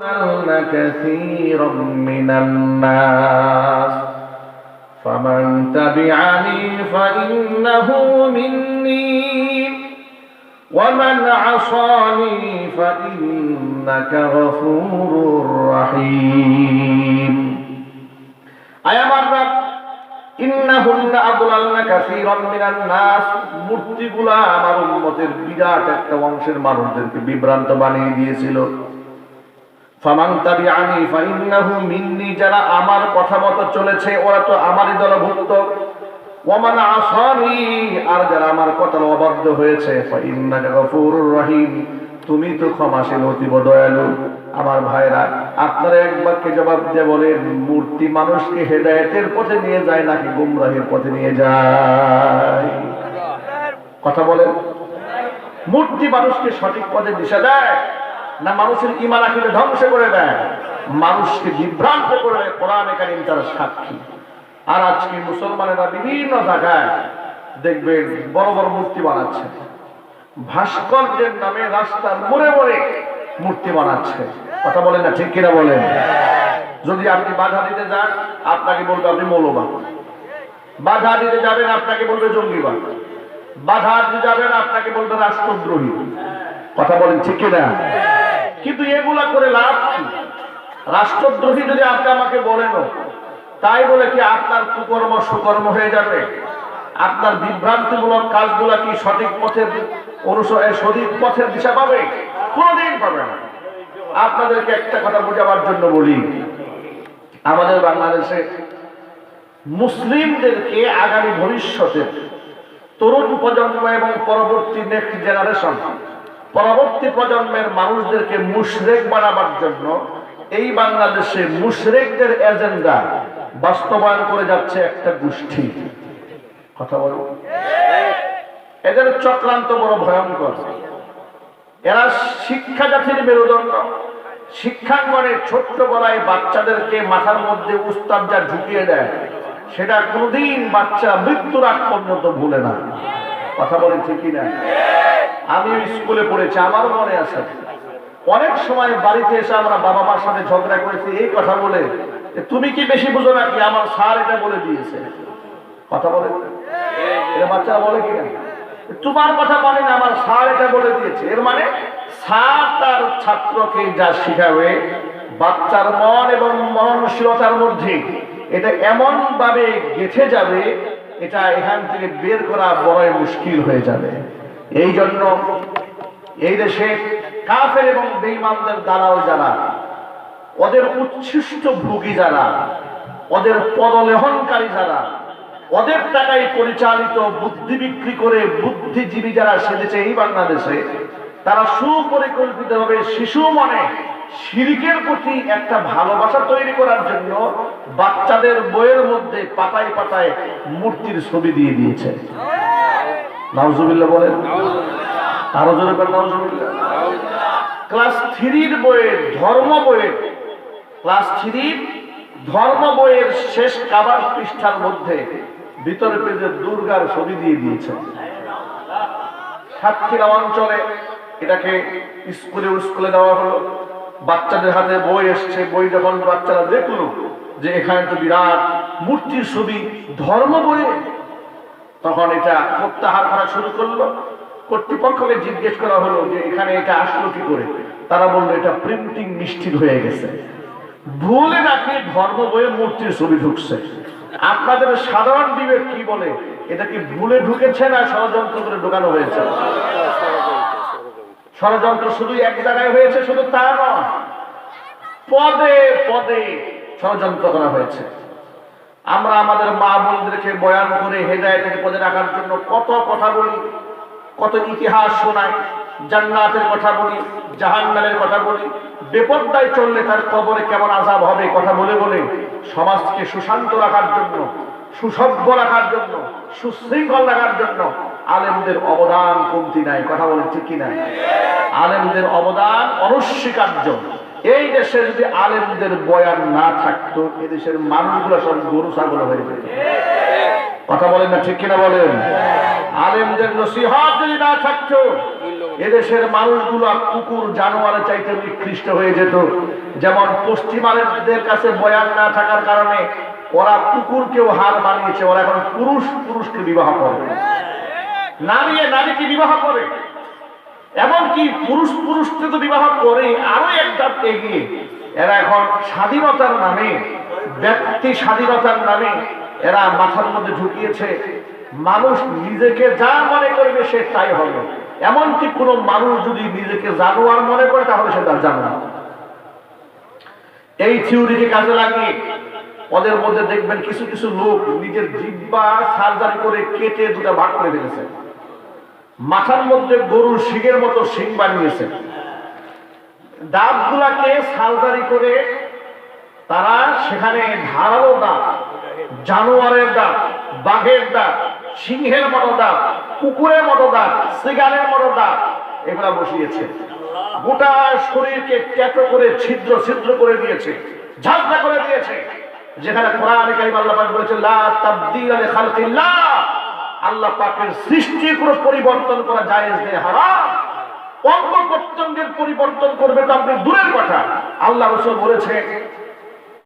أضللن كثيرا من الناس فمن تبعني فإنه مني ومن عصاني فإنك غفور رحيم أي مرة ইন্নাহুন্না আদলালনা কাসীরাম মিনান নাস মূর্তিগুলা আমার উম্মতের বিরাট একটা অংশের মানুষদেরকে বিভ্রান্ত বানিয়ে দিয়েছিল ফামান তাবিআনি ফাইন্নাহু মিন্নি, যারা আমার কথা মতো চলেছে, ওরা তো আমারই দলভুক্ত। ওয়ামান আসানি, আর যারা আমার কথার অবাধ্য হয়েছে, ফাইন্নাকা গফুরুর রহিম, তুমি তো ক্ষমাশীল অতীব দয়ালু। আমার ভাইরা, আপনারা এক বাক্যে জবাব দিয়ে বলেন, মূর্তি মানুষকে হেদায়েতের পথে নিয়ে যায় নাকি গুমরাহের পথে নিয়ে যায়? কথা বলেন। মূর্তি মানুষকে সঠিক পথে দিশা দেয়। না মানুষের ইমান আখিরে ধ্বংস করে দেয়? মানুষকে বিভ্রান্ত করে দেয় কোরআনে কারিম তার সাক্ষী। আর আজকে মুসলমানেরা বিভিন্ন জায়গায় দেখবেন বড় বড় মূর্তি বানাচ্ছে। ভাস্কর্যের নামে রাস্তার মোড়ে মোড়ে মূর্তি বানাচ্ছে। কথা বলেন না, ঠিক কিনা বলেন? যদি আপনি বাধা দিতে যান, আপনাকে বলবে আপনি মৌলবাদ। বাধা দিতে যাবেন, আপনাকে বলবে জঙ্গিবাদ। বাধা দিতে যাবেন, আপনাকে বলবে রাষ্ট্রদ্রোহী। কথা বলেন ঠিক কিনা? কিন্তু এগুলা করে লাভ কি? রাষ্ট্রদ্রোহী যদি আপনি আমাকে বলেন, তাই বলে কি আপনার কুকর্ম সুকর্ম হয়ে যাবে? আপনার বিভ্রান্তিমূলক কাজগুলা কি সঠিক পথের অনুসরণ সঠিক পথের দিশা পাবে? কোনোদিন পাবে না। আপনাদেরকে একটা কথা বোঝাবার জন্য বলি, আমাদের বাংলাদেশে মুসলিমদেরকে আগামী ভবিষ্যতে তরুণ প্রজন্ম এবং পরবর্তী নেক্সট জেনারেশন পরবর্তী প্রজন্মের মানুষদেরকে মুশরেক বানাবার জন্য এই বাংলাদেশে মুশরেকদের এজেন্ডা বাস্তবায়ন করে যাচ্ছে একটা গোষ্ঠী। কথা বল। এদের চক্রান্ত বড় ভয়ঙ্কর। এরা শিক্ষা জাতির মেরুদণ্ড। শিক্ষাঙ্গনে ছোট্ট বলায় বাচ্চাদেরকে মাথার মধ্যে উস্তাদ যা ঢুকিয়ে দেয়, সেটা কোনোদিন বাচ্চা মৃত্যুর আগ পর্যন্ত ভুলে না। কথা বলেন ঠিকই না? আমি স্কুলে পড়েছি, আমারও মনে আছে। অনেক সময় বাড়িতে এসে আমরা বাবা মার সাথে ঝগড়া করেছি, এই কথা বলে তুমি কি বেশি বুঝো নাকি? আমার স্যার এটা বলে দিয়েছে। কথা বলে? এটা বাচ্চারা বলে কি তোমার কথা মানে না, আমার স্যার এটা বলে দিয়েছে। এর মানে স্যার তার ছাত্রকে যা শিখাবে, বাচ্চার মন এবং মননশীলতার মধ্যে এটা এমন ভাবে গেথে যাবে, এটা এখান থেকে বের করা বড়ই মুশকিল হয়ে যাবে। এই জন্য এই দেশে কাফের এবং বেঈমানদের দালাল যারা, ওদের উচ্ছিষ্ট ভোগী যারা, ওদের পদলেহনকারী যারা, ওদের টাকায় পরিচালিত বুদ্ধি বিক্রি করে বুদ্ধিজীবী যারা সেজেছে এই বাংলাদেশে, তারা সুপরিকল্পিতভাবে শিশু মনে শিরিকের প্রতি একটা ভালোবাসা তৈরি করার জন্য বাচ্চাদের বইয়ের মধ্যে পাতায় পাতায় মূর্তির ছবি দিয়ে দিয়েছে। নাউজুবিল্লাহ বলেন। আরও জোরে নাউজুবিল্লাহ। ক্লাস থ্রির বইয়ের ধর্ম বইয়ের, ক্লাস থ্রির ধর্ম বইয়ের শেষ কাবার পৃষ্ঠার মধ্যে ভিতরে পেজে দুর্গার ছবি দিয়ে দিয়েছে সাতক্ষীরা অঞ্চলে এটাকে স্কুলে স্কুলে দেওয়া হলো। বাচ্চাদের হাতে বই এসছে, বই যখন বাচ্চারা দেখল যে এখানে তো বিরাট মূর্তির ছবি, ধর্ম বইয়ে তখন এটা প্রত্যাহার করা শুরু করল। কর্তৃপক্ষকে জিজ্ঞেস করা হলো যে, এখানে এটা আসলো কি করে? তারা বলল, এটা প্রিন্টিং নিশ্চিত হয়ে গেছে। ভুলে নাকি ধর্ম বইয়ে মূর্তির ছবি ঢুকছে। আপনাদের সাধারণ বিবেক কি বলে? এটা কি ভুলে ঢুকেছে না ষড়যন্ত্র করে ঢুকানো হয়েছে? ষড়যন্ত্র শুধু এক জায়গায় হয়েছে, শুধু তা নয়। পদে পদে ষড়যন্ত্র করা হয়েছে। আমরা আমাদের মা বোনদেরকে বয়ান করে হেদায়তের পদে রাখার জন্য কত কথা বলি, কত ইতিহাস শোনাই, জান্নাতের কথা বলি, জাহান্নামের কথা বলি বেপরদায় চললে তার কবরে কেমন আজাব হবে কথা বলে বলে সমাজকে সুশান্ত রাখার জন্য, সুসভ্য রাখার জন্য, সুশৃঙ্খল রাখার জন্য আলেমদের অবদান কমতি নাই। কথা বলেন ঠিক কি নাই আলেমদের অবদান অনস্বীকার্য। এই দেশে যদি আলেমদের বয়ান না থাকতো, এদেশের মানুষগুলো সব গরু, ছাগল হয়ে যেত। কথা বলেন না ঠিক কিনা বলেন? আলেমদের নসিহত যদি না থাকতো, এদেশের মানুষগুলো কুকুর জানোয়ারের চাইতে নিকৃষ্ট হয়ে যেত। যেমন পশ্চিম পশ্চিমাদের কাছে বয়ান না থাকার কারণে ওরা কুকুরকেও হার বানিয়েছে ওরা এখন পুরুষ পুরুষকে বিবাহ করে। নারী নারীকে বিবাহ করে। এমনকি পুরুষ পুরুষকে তো বিবাহ করে, আরও একটা এগিয়ে, এরা এখন স্বাধীনতার নামে, ব্যক্তি স্বাধীনতার নামে এরা মাথার মধ্যে ঢুকিয়েছে। মানুষ নিজেকে যা মনে করবে সে তাই হবে। এমনকি কোনো মানুষ যদি নিজেকে জানোয়ার মনে করে, তাহলে সে তার জানোয়ার এই থিওরিকে কাজে লাগিয়ে ওদের মধ্যে দেখবেন কিছু কিছু লোক নিজের জিব্বা সার্জারি করে কেটে দুটা ভাগ করে ফেলেছে। মাথার মধ্যে গরুর শিঙের মতো শিং বানিয়েছে। দাঁত গুলাকে সালদারি করে তারা সেখানে ধারালো দাঁত, জানোয়ারের দাঁত, বাঘের দাঁত, সিংহের মতো দাঁত, কুকুরের মতো দাঁত, সিগারের মতো দাঁত এগুলা বসিয়েছে। গোটা শরীরকে ট্যাটো করে ছিদ্র ছিদ্র করে দিয়েছে, ঝাঁঝরা করে দিয়েছে। যেখানে কোরআন কারিম আল্লাহ বলেছে লা তাবদীলা লিখালকিল্লাহ আল্লাহ পাকের সৃষ্টির কোনো পরিবর্তন করা যায় নেই, হারাম। অঙ্গ প্রত্যঙ্গের পরিবর্তন করবে তো আপনি দূরের কথা। আল্লাহ রসুল বলেছে